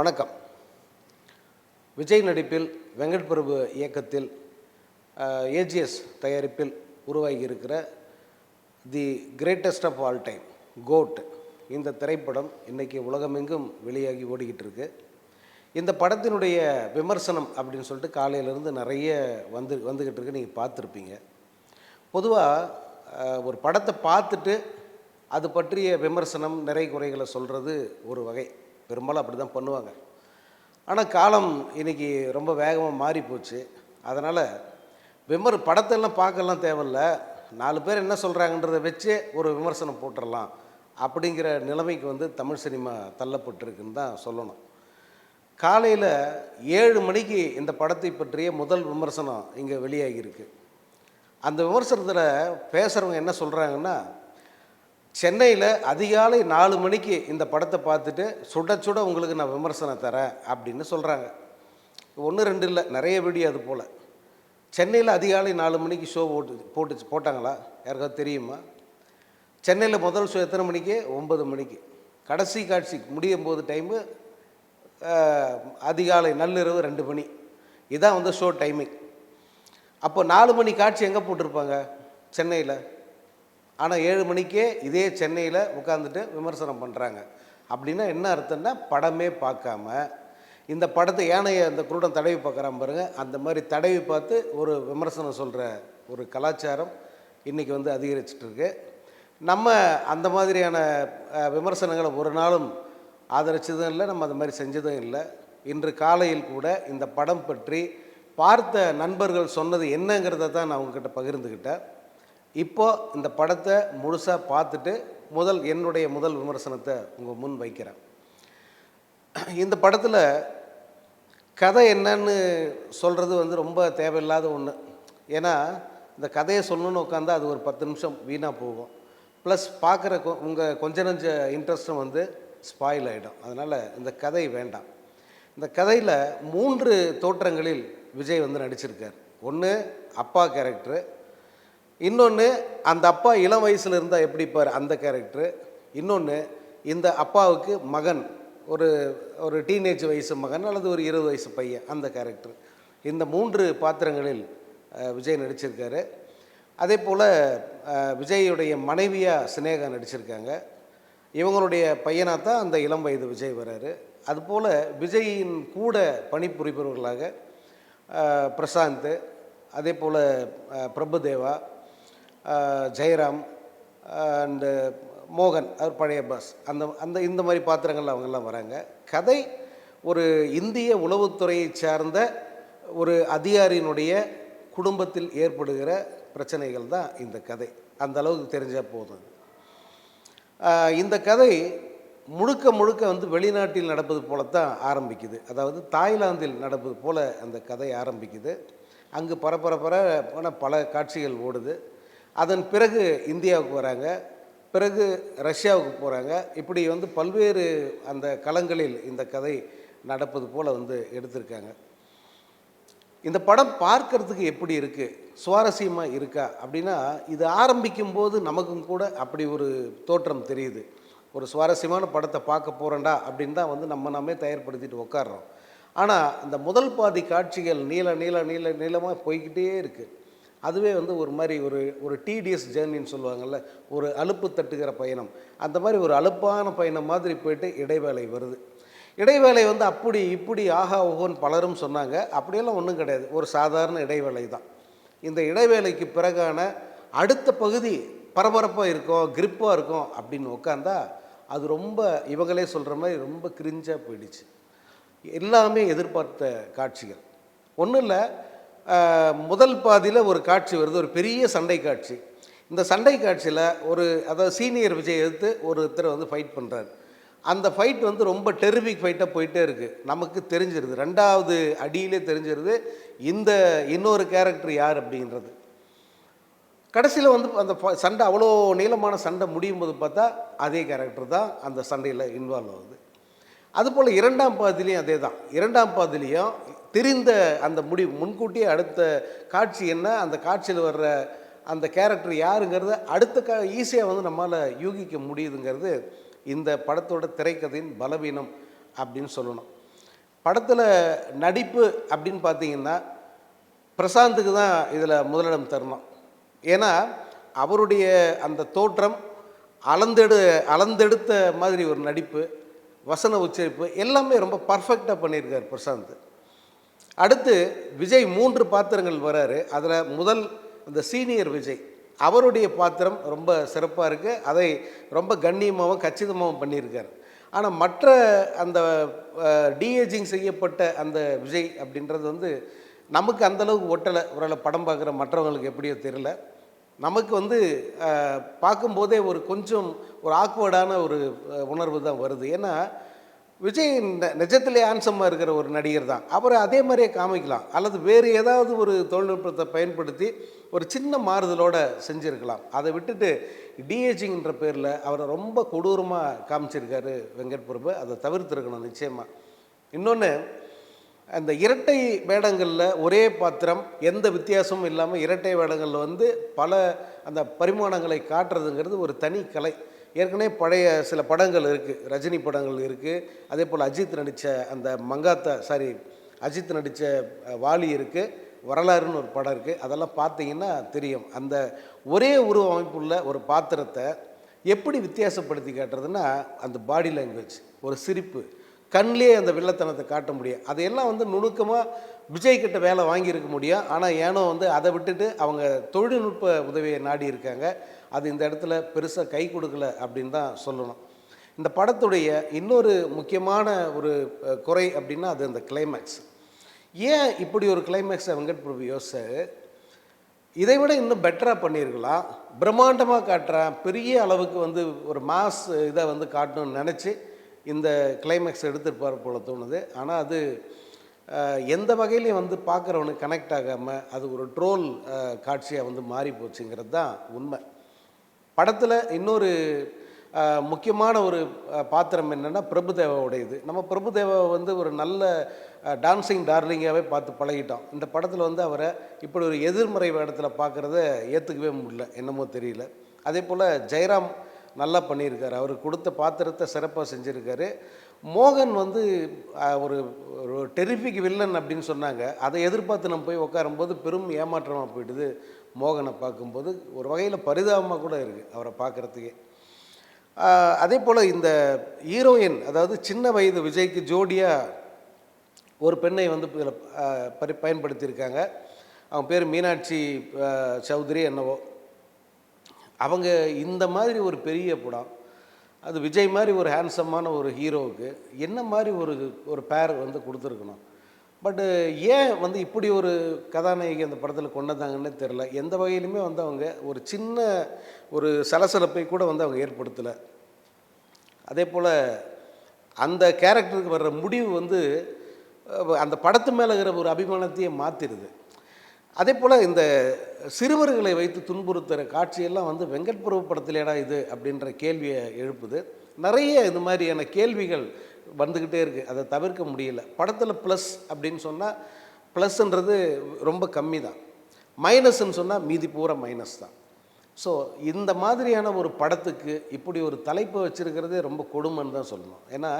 வணக்கம். விஜய் நடிப்பில் வெங்கட் பிரபு இயக்கத்தில் ஏஜிஎஸ் தயாரிப்பில் உருவாகி இருக்கிற the greatest of all time GOAT இந்த திரைப்படம் இன்றைக்கி உலகமெங்கும் வெளியாகி ஓடிக்கிட்டு இருக்கு இந்த படத்தினுடைய விமர்சனம் அப்படின்னு சொல்லிட்டு காலையிலேருந்து நிறைய வந்து வந்துக்கிட்டு இருக்கு நீங்கள் பார்த்துருப்பீங்க பொதுவாக ஒரு படத்தை பார்த்துட்டு அது பற்றிய விமர்சனம் நிறை குறைகளை சொல்கிறது ஒரு வகை. பெரும்பாலும் அப்படி தான் பண்ணுவாங்க. ஆனால் காலம் இன்றைக்கி ரொம்ப வேகமாக மாறி போச்சு. அதனால் விமர் படத்தெல்லாம் பார்க்கலாம் தேவையில்ல. நாலு பேர் என்ன சொல்கிறாங்கன்றதை வச்சு ஒரு விமர்சனம் போட்டுடலாம் அப்படிங்கிற நிலைமைக்கு வந்து தமிழ் சினிமா தள்ளப்பட்டிருக்குன்னு தான் சொல்லணும். காலையில் ஏழு மணிக்கு இந்த படத்தை பற்றிய முதல் விமர்சனம் இங்கே வெளியாகியிருக்கு. அந்த விமர்சனத்தில் பேசுகிறவங்க என்ன சொல்கிறாங்கன்னா சென்னையில் அதிகாலை நாலு மணிக்கு இந்த படத்தை பார்த்துட்டு சுட சுட உங்களுக்கு நான் விமர்சனம் தரேன் அப்படின்னு சொல்கிறாங்க ஒன்று ரெண்டு இல்லை நிறைய வீடியோ அது போல். சென்னையில் அதிகாலை நாலு மணிக்கு ஷோ போட்டு போட்டு போட்டாங்களா? யாருக்காவது தெரியுமா? சென்னையில் முதல் ஷோ எத்தனை மணிக்கு? ஒம்பது மணிக்கு. கடைசி காட்சி முடியும் போது டைமு அதிகாலை நள்ளிரவு ரெண்டு மணி. இதான் வந்து ஷோ டைமிங் அப்போ நாலு மணி காட்சி எங்கே போட்டிருப்பாங்க? சென்னையில். ஆனால் ஏழு மணிக்கே இதே சென்னையில் உட்காந்துட்டு விமர்சனம் பண்ணுறாங்க அப்படின்னா என்ன அர்த்தம்னா படமே பார்க்காம இந்த படத்தை ஏனைய அந்த குருடன் தடவி பார்க்குறான் பாருங்கள் அந்த மாதிரி தடவி பார்த்து ஒரு விமர்சனம் சொல்கிற ஒரு கலாச்சாரம் இன்றைக்கி வந்து அதிகரிச்சிட்ருக்கு நம்ம அந்த மாதிரியான விமர்சனங்களை ஒரு நாளும் ஆதரிச்சதும் இல்லை நம்ம அது மாதிரி செஞ்சதும் இல்லை. இன்று காலையில் கூட இந்த படம் பற்றி பார்த்த நண்பர்கள் சொன்னது என்னங்கிறத தான் நான் உங்ககிட்ட பகிர்ந்துக்கிட்டேன் இப்போது இந்த படத்தை முழுசாக பார்த்துட்டு முதல் என்னுடைய முதல் விமர்சனத்தை உங்கள் முன் வைக்கிறேன். இந்த படத்தில் கதை என்னன்னு சொல்கிறது வந்து ரொம்ப தேவையில்லாத ஒன்று ஏன்னா இந்த கதையை சொல்லணும்னு உட்காந்தா அது ஒரு பத்து நிமிஷம் வீணாக போகும். ப்ளஸ் பார்க்குற கொ உங்கள் கொஞ்ச நஞ்ச இன்ட்ரெஸ்ட்டும் வந்து ஸ்பாயில் ஆகிடும் அதனால் இந்த கதை வேண்டாம். இந்த கதையில் மூன்று தோற்றங்களில் விஜய் வந்து நடிச்சிருக்கார். ஒன்று அப்பா கேரக்டரு இன்னொன்று அந்த அப்பா இளம் வயசில் இருந்தால் எப்படி இருப்பார்? அந்த கேரக்டரு இன்னொன்று இந்த அப்பாவுக்கு மகன் ஒரு ஒரு டீனேஜ் வயசு மகன் அல்லது ஒரு இருபது வயசு பையன் அந்த கேரக்டர் இந்த மூன்று பாத்திரங்களில் விஜய் நடிச்சிருக்காரு. அதே போல் விஜயுடைய மனைவியாக சினேகா நடிச்சிருக்காங்க. இவங்களுடைய பையனாக தான் அந்த இளம் வயது விஜய் வராரு. அதுபோல் விஜயின் கூட பணிபுரிபவர்களாக பிரசாந்த் அதே போல் பிரபுதேவா ஜெயராம் அண்டு மோகன் அவர் பழைய பாஸ் அந்த அந்த இந்த மாதிரி பாத்திரங்கள் அவங்கெல்லாம் வராங்க. கதை ஒரு இந்திய உளவுத்துறையை சார்ந்த ஒரு அதிகாரியினுடைய குடும்பத்தில் ஏற்படுகிற பிரச்சனைகள் தான் இந்த கதை. அந்த அளவுக்கு தெரிஞ்சால் போதும். இந்த கதை முழுக்க முழுக்க வந்து வெளிநாட்டில் நடப்பது போலத்தான் ஆரம்பிக்குது. அதாவது தாய்லாந்தில் நடப்பது போல் அந்த கதை ஆரம்பிக்குது. அங்கு பரபரப்பர பல காட்சிகள் ஓடுது. அதன் பிறகு இந்தியாவுக்கு வராங்க. பிறகு ரஷ்யாவுக்கு போகிறாங்க இப்படி வந்து பல்வேறு அந்த களங்களில் இந்த கதை நடப்பது போல் வந்து எடுத்திருக்காங்க. இந்த படம் பார்க்கறதுக்கு எப்படி இருக்குது சுவாரஸ்யமாக இருக்கா? அப்படின்னா இது ஆரம்பிக்கும் போது நமக்கும் கூட அப்படி ஒரு தோற்றம் தெரியுது. ஒரு சுவாரஸ்யமான படத்தை பார்க்க போகிறேன்டா அப்படின்னு தான் வந்து நம்ம நாமே தயார்படுத்திட்டு உட்காடுறோம் ஆனால் இந்த முதல் பாதி காட்சிகள் நீள நீள நீள நீளமாக போய்கிட்டே இருக்குது அதுவே வந்து ஒரு மாதிரி ஒரு ஒரு டிடிஎஸ் ஜேர்னின்னு சொல்லுவாங்கள்ல ஒரு அலுப்பு தட்டுகிற பயணம். அந்த மாதிரி ஒரு அலுப்பான பயணம் மாதிரி போயிட்டு இடைவேளை வருது. இடைவேளை வந்து அப்படி இப்படி ஆஹா ஓஹோன்னு பலரும் சொன்னாங்க. அப்படியெல்லாம் ஒன்றும் கிடையாது. ஒரு சாதாரண இடைவேளை தான். இந்த இடைவேளைக்கு பிறகான அடுத்த பகுதி பரபரப்பாக இருக்கும் கிரிப்பாக இருக்கும் அப்படின்னு உட்காந்தா அது ரொம்ப இவங்களே சொல்கிற மாதிரி ரொம்ப கிரிஞ்சாக போயிடுச்சு. எல்லாமே எதிர்பார்த்த காட்சிகள். ஒன்றும் இல்லை முதல் பாதியில் ஒரு காட்சி வருது ஒரு பெரிய சண்டை காட்சி. இந்த சண்டை காட்சியில் ஒரு அதாவது சீனியர் விஜய் எடுத்து ஒருத்தர் வந்து ஃபைட் பண்ணுறாரு அந்த ஃபைட் வந்து ரொம்ப டெரிபிக் ஃபைட்டாக போயிட்டே இருக்குது நமக்கு தெரிஞ்சிருது. ரெண்டாவது அடியிலே தெரிஞ்சிருது இந்த இன்னொரு கேரக்டர் யார் அப்படின்றது. கடைசியில் வந்து அந்த சண்டை அவ்வளோ நீளமான சண்டை முடியும் போது பார்த்தா அதே கேரக்டர் தான் அந்த சண்டையில் இன்வால்வ் ஆகுது. அதுபோல் இரண்டாம் பாதிலையும் அதே தான் இரண்டாம் பாதிலையும் தெரிந்த அந்த முடிவு முன்கூட்டியே அடுத்த காட்சி என்ன அந்த காட்சியில் வர்ற அந்த கேரக்டர் யாருங்கிறத அடுத்த கா ஈஸியாக வந்து நம்மளால் யூகிக்க முடியுதுங்கிறது இந்த படத்தோட திரைக்கதையின் பலவீனம் அப்படின்னு சொல்லணும். படத்தில் நடிப்பு அப்படின்னு பார்த்தீங்கன்னா பிரசாந்துக்கு தான் இதில் முதலிடம் தரணும். ஏன்னா அவருடைய அந்த தோற்றம் அளந்தெடு அளந்தெடுத்த மாதிரி ஒரு நடிப்பு வசன உச்சரிப்பு எல்லாமே ரொம்ப பர்ஃபெக்டாக பண்ணியிருக்கார் பிரசாந்த். அடுத்து விஜய் மூன்று பாத்திரங்கள் வராரு. அதில் முதல் இந்த சீனியர் விஜய். அவருடைய பாத்திரம் ரொம்ப சிறப்பாக இருக்குது அதை ரொம்ப கண்ணியமாகவும் கச்சிதமாகவும் பண்ணியிருக்கார். ஆனால் மற்ற அந்த டிஏஜிங் செய்யப்பட்ட அந்த விஜய் அப்படின்றது வந்து நமக்கு அந்தளவுக்கு ஒட்டலை. ஒரு படம் பார்க்குற மற்றவங்களுக்கு எப்படியோ தெரியல. நமக்கு வந்து பார்க்கும்போதே ஒரு கொஞ்சம் ஒரு ஆக்வர்டான ஒரு உணர்வு தான் வருது. ஏன்னா விஜய் ந- நிஜத்திலே ஆன்சம்மா இருக்கிற ஒரு நடிகர் தான். அவரை அதே மாதிரியே காமிக்கலாம். அல்லது வேறு ஏதாவது ஒரு தொழில்நுட்பத்தை பயன்படுத்தி ஒரு சின்ன மாறுதலோடு செஞ்சுருக்கலாம். அதை விட்டுட்டு டிஏஜிங்கிற பேரில் அவரை ரொம்ப கொடூரமாக காமிச்சிருக்காரு வெங்கட் பிரபு. அதை தவிர்த்துருக்கணும் நிச்சயமாக இன்னொன்று அந்த இரட்டை வேடங்களில் ஒரே பாத்திரம் எந்த வித்தியாசமும் இல்லாமல் இரட்டை வேடங்களில் வந்து பல அந்த பரிமாணங்களை காட்டுறதுங்கிறது ஒரு தனி கலை. ஏற்கனவே பழைய சில படங்கள் இருக்குது ரஜினி படங்கள் இருக்குது அதே போல் அஜித் நடித்த அந்த மங்காத்தா சாரி அஜித் நடித்த வாலி இருக்குது வரலாறுன்னு ஒரு படம் இருக்குது அதெல்லாம் பார்த்தீங்கன்னா தெரியும். அந்த ஒரே உருவ அமைப்புள்ள ஒரு பாத்திரத்தை எப்படி வித்தியாசப்படுத்தி காட்டுறதுன்னா அந்த பாடி லாங்குவேஜ் ஒரு சிரிப்பு. கண்ணிலே அந்த வில்லத்தனத்தை காட்ட முடியும். அதையெல்லாம் வந்து நுணுக்கமாக விஜய் கிட்ட வேலை வாங்கியிருக்க முடியும். ஆனால் ஏனோ வந்து அதை விட்டுட்டு அவங்க தொழில்நுட்ப உதவியை நாடி இருக்காங்க அது இந்த இடத்துல பெருசாக கை கொடுக்கல அப்படின்னு தான் சொல்லணும். இந்த படத்துடைய இன்னொரு முக்கியமான ஒரு குறை அப்படின்னா அது அந்த கிளைமேக்ஸ் ஏன் இப்படி ஒரு கிளைமேக்ஸை வெங்கட் பிரபு யோசிச்சார் இதை விட இன்னும் பெட்டராக பண்ணியிருக்கலாம் பிரம்மாண்டமாக காட்டுறேன். பெரிய அளவுக்கு வந்து ஒரு மாஸ் இதை வந்து காட்டணும்னு நினச்சி இந்த கிளைமேக்ஸ் எடுத்துருப்பார் போல தோணுது. ஆனால் அது எந்த வகையிலையும் வந்து பார்க்குறவனுக்கு கனெக்ட் ஆகாமல் அது ஒரு ட்ரோல் காட்சியாக வந்து மாறி போச்சுங்கிறது தான் உண்மை. படத்தில் இன்னொரு முக்கியமான ஒரு பாத்திரம் என்னென்னா பிரபுதேவாவுடையது. நம்ம பிரபுதேவாவை வந்து ஒரு நல்ல டான்சிங் டார்லிங்காகவே பார்த்து பழகிட்டோம் இந்த படத்தில் வந்து அவரை இப்படி ஒரு எதிர்மறை வேடத்தில் பார்க்குறத ஏற்றுக்கவே முடியல. என்னமோ தெரியல. அதே போல் ஜெயராம் நல்லா பண்ணியிருக்காரு. அவர் கொடுத்த பாத்திரத்தை சிறப்பாக செஞ்சுருக்காரு. மோகன் வந்து ஒரு ஒரு டெரிஃபிக் வில்லன் அப்படின்னு சொன்னாங்க. அதை எதிர்பார்த்து நம்ம போய் உட்காரும்போது பெரும் ஏமாற்றமாக போயிடுது. மோகனை பார்க்கும்போது ஒரு வகையில் பரிதாபமாக கூட இருக்குது அவரை பார்க்குறதுக்கே. அதே போல் இந்த ஹீரோயின் அதாவது சின்ன வயது விஜய்க்கு ஜோடியாக ஒரு பெண்ணை வந்து இதில் பரி பயன்படுத்தியிருக்காங்க. அவங்க பேர் மீனாட்சி சௌத்ரி என்னவோ. அவங்க இந்த மாதிரி ஒரு பெரிய படம் அது விஜய் மாதிரி ஒரு ஹேண்ட்ஸமான ஒரு ஹீரோவுக்கு என்ன மாதிரி ஒரு ஒரு பேர் வந்து கொடுத்துருக்கணும்? பட்டு ஏன் வந்து இப்படி ஒரு கதாநாயகி அந்த படத்தில் கொண்டு தெரில எந்த வகையிலுமே வந்து அவங்க ஒரு சின்ன ஒரு சலசலப்பை கூட வந்து அவங்க ஏற்படுத்தலை. அதே போல் அந்த கேரக்டருக்கு வர்ற முடிவு வந்து அந்த படத்து மேலே இருக்கிற ஒரு அபிமானத்தையே மாற்றிடுது அதே போல் இந்த சிறுவர்களை வைத்து துன்புறுத்துகிற காட்சியெல்லாம் வந்து வெங்கட் பிரபு படத்திலேடா இது அப்படின்ற கேள்வியை எழுப்புது. நிறைய இந்த மாதிரியான கேள்விகள் வந்துக்கிட்டே இருக்குது அதை தவிர்க்க முடியல. படத்தில் ப்ளஸ் அப்படின்னு சொன்னால் ப்ளஸ்ன்றது ரொம்ப கம்மி தான். மைனஸ்ன்னு சொன்னால் மீதி பூரா மைனஸ் தான். ஸோ இந்த மாதிரியான ஒரு படத்துக்கு இப்படி ஒரு தலைப்பை வச்சுருக்கிறதே ரொம்ப கொடுமைன்னு தான் சொல்லணும். ஏன்னா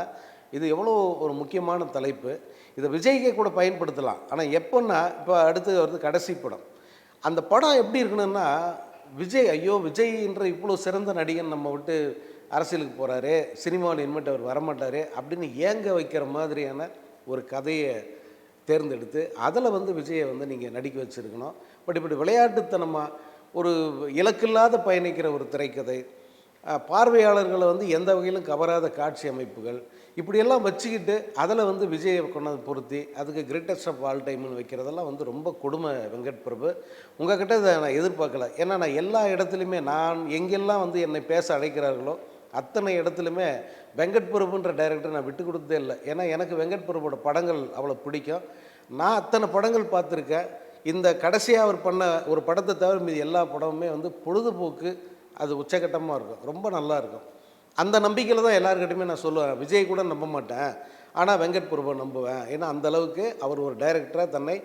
இது எவ்வளோ ஒரு முக்கியமான தலைப்பு. இதை விஜய்க்கே கூட பயன்படுத்தலாம். ஆனால் எப்போன்னா இப்போ அடுத்து வருது கடைசி படம். அந்த படம் எப்படி இருக்கணும்னா விஜய் ஐயோ விஜய்ன்ற இவ்வளோ சிறந்த நடிகன் நம்ம விட்டு அரசியலுக்கு போகிறாரு சினிமாவில் இனிமேட்டு அவர் வரமாட்டார் அப்படின்னு ஏங்க வைக்கிற மாதிரியான ஒரு கதையை தேர்ந்தெடுத்து அதில் வந்து விஜயை வந்து நீங்கள் நடிக்க வச்சுருக்கணும். பட் இப்படி விளையாட்டுத்தனமாக ஒரு இலக்கில்லாத பயணிக்கிற ஒரு திரைக்கதை பார்வையாளர்களை வந்து எந்த வகையிலும் கவராத காட்சி அமைப்புகள் இப்படியெல்லாம் வச்சுக்கிட்டு அதில் வந்து விஜயை கொண்டாந்து பொருத்தி அதுக்கு கிரேட்டஸ்ட் ஆஃப் ஆல் டைம்னு வைக்கிறதெல்லாம் வந்து ரொம்ப கொடுமை வெங்கட் பிரபு. உங்ககிட்ட இதை நான் எதிர்பார்க்கல. ஏன்னா நான் எல்லா இடத்துலையுமே நான் எங்கெல்லாம் வந்து என்னை பேச அழைக்கிறார்களோ அத்தனை இடத்துலையுமே வெங்கட் பிரபுன்ற டைரக்டர் நான் விட்டு கொடுத்ததே இல்லை. ஏன்னா எனக்கு வெங்கட் பிரபுவோட படங்கள் அவ்வளோ பிடிக்கும். நான் அத்தனை படங்கள் பார்த்துருக்கேன். இந்த கடைசியாக அவர் பண்ண ஒரு படத்தை தவிர மீது எல்லா படமுமே வந்து பொழுதுபோக்கு அது உச்சகட்டமாக இருக்கும். ரொம்ப நல்லா இருக்கும். அந்த நம்பிக்கையில் தான் எல்லாருக்கிட்டையுமே நான் சொல்லுவேன். விஜய் கூட நம்ப மாட்டேன். ஆனால் வெங்கட் பிரபு நம்புவேன். ஏன்னா அந்த அளவுக்கு அவர் ஒரு டைரக்டராக தன்னை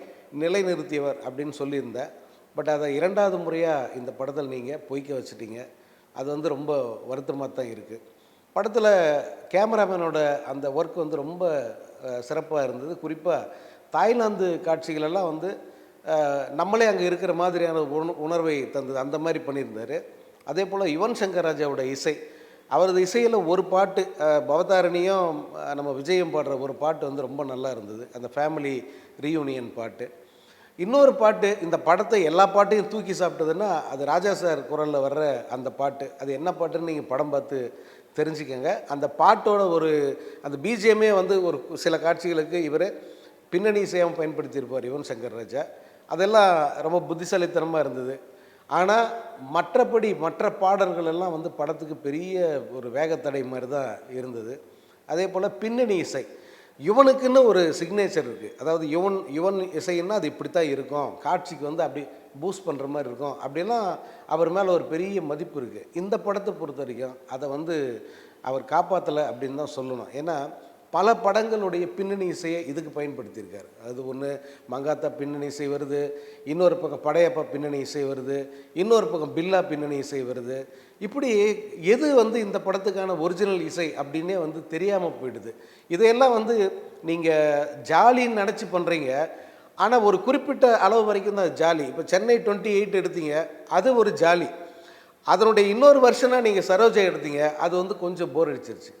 நிலைநிறுத்தியவர் அப்படின்னு சொல்லியிருந்தேன். பட் அதை இரண்டாவது முறையாக இந்த படத்தில் நீங்கள் பொய்க்க வச்சுட்டீங்க. அது வந்து ரொம்ப வருத்தமாக தான் இருக்குது படத்தில் கேமராமேனோட அந்த ஒர்க் வந்து ரொம்ப சிறப்பாக இருந்தது. குறிப்பாக தாய்லாந்து காட்சிகளெல்லாம் வந்து நம்மளே அங்கே இருக்கிற மாதிரியான உண- உணர்வை தந்தது. அந்த மாதிரி பண்ணியிருந்தார். அதே போல் யுவன் சங்கர் ராஜாவோட இசை அவரது இசையில் ஒரு பாட்டு பவதாரணியும் நம்ம விஜயம் பாடுற ஒரு பாட்டு வந்து ரொம்ப நல்லா இருந்தது. அந்த ஃபேமிலி ரீயூனியன் பாட்டு. இன்னொரு பாட்டு இந்த படத்தை எல்லா பாட்டையும் தூக்கி சாப்பிட்டதுன்னா அது ராஜா சார் குரலில் வர்ற அந்த பாட்டு. அது என்ன பாட்டுன்னு நீங்கள் படம் பார்த்து தெரிஞ்சுக்கங்க. அந்த பாட்டோட ஒரு அந்த பிஜிஎம்மே வந்து ஒரு சில காட்சிகளுக்கு இவர் பின்னணி இசையம் பயன்படுத்தியிருப்பார் யுவன் சங்கர் ராஜா. அதெல்லாம் ரொம்ப புத்திசாலித்தனமாக இருந்தது. ஆனால் மற்றபடி மற்ற பாடல்கள் எல்லாம் வந்து படத்துக்கு பெரிய ஒரு வேகத்தடை மாதிரி தான் இருந்தது. அதே போல் பின்னணி இசை. யுவனுக்குன்னு ஒரு சிக்னேச்சர் இருக்குது அதாவது யுவன் யுவன் இசைன்னா அது இப்படி தான் இருக்கும். காட்சிக்கு வந்து அப்படி பூஸ்ட் பண்ணுற மாதிரி இருக்கும். அப்படின்னா அவர் மேலே ஒரு பெரிய மதிப்பு இருக்குது இந்த படத்தை பொறுத்த வரைக்கும் அதை வந்து அவர் காப்பாற்றலை அப்படின்னு தான் சொல்லணும். ஏன்னா பல படங்களுடைய பின்னணி இசையை இதுக்கு பயன்படுத்தியிருக்காரு. அது ஒன்று மங்காத்தா பின்னணி இசை வருது இன்னொரு பக்கம் படையப்பா பின்னணி இசை வருது இன்னொரு பக்கம் பில்லா பின்னணி இசை வருது. இப்படி எது வந்து இந்த படத்துக்கான ஒரிஜினல் இசை அப்படின்னே வந்து தெரியாமல் போயிடுது. இதையெல்லாம் வந்து நீங்கள் ஜாலின்னு நினச்சி பண்ணுறீங்க ஆனால் ஒரு குறிப்பிட்ட அளவு வரைக்கும் தான் ஜாலி. இப்போ சென்னை டுவெண்ட்டி எயிட் எடுத்தீங்க அது ஒரு ஜாலி. அதனுடைய இன்னொரு வருஷனாக நீங்கள் சரோஜா எடுத்தீங்க அது வந்து கொஞ்சம் போர் அடிச்சிருச்சு.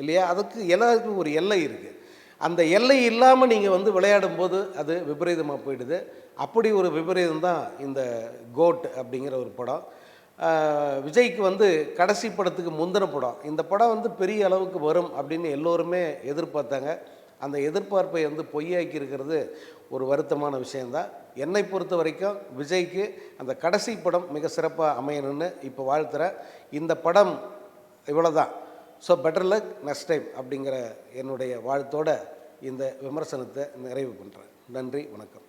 இல்லையா? அதுக்கு எல்லாருக்கும் ஒரு எல்லை இருக்குது அந்த எல்லை இல்லாமல் நீங்கள் வந்து விளையாடும் போது அது விபரீதமாக போயிடுது. அப்படி ஒரு விபரீதம் தான் இந்த கோட் அப்படிங்கிற ஒரு படம். விஜய்க்கு வந்து கடைசி படத்துக்கு முந்தின படம். இந்த படம் வந்து பெரிய அளவுக்கு வரும் அப்படின்னு எல்லோருமே எதிர்பார்த்தாங்க. அந்த எதிர்பார்ப்பை வந்து பொய்யாக்கி இருக்கிறது ஒரு வருத்தமான விஷயந்தான் என்னை பொறுத்த வரைக்கும் விஜய்க்கு அந்த கடைசி படம் மிக சிறப்பாக அமையணும்னு இப்போ வாழ்த்துறேன். இந்த படம் இவ்வளோதான் so better luck next time அப்படிங்கிற என்னுடைய வாழ்த்தோட இந்த விமர்சனத்தை நிறைவு பண்ணுறேன் நன்றி வணக்கம்.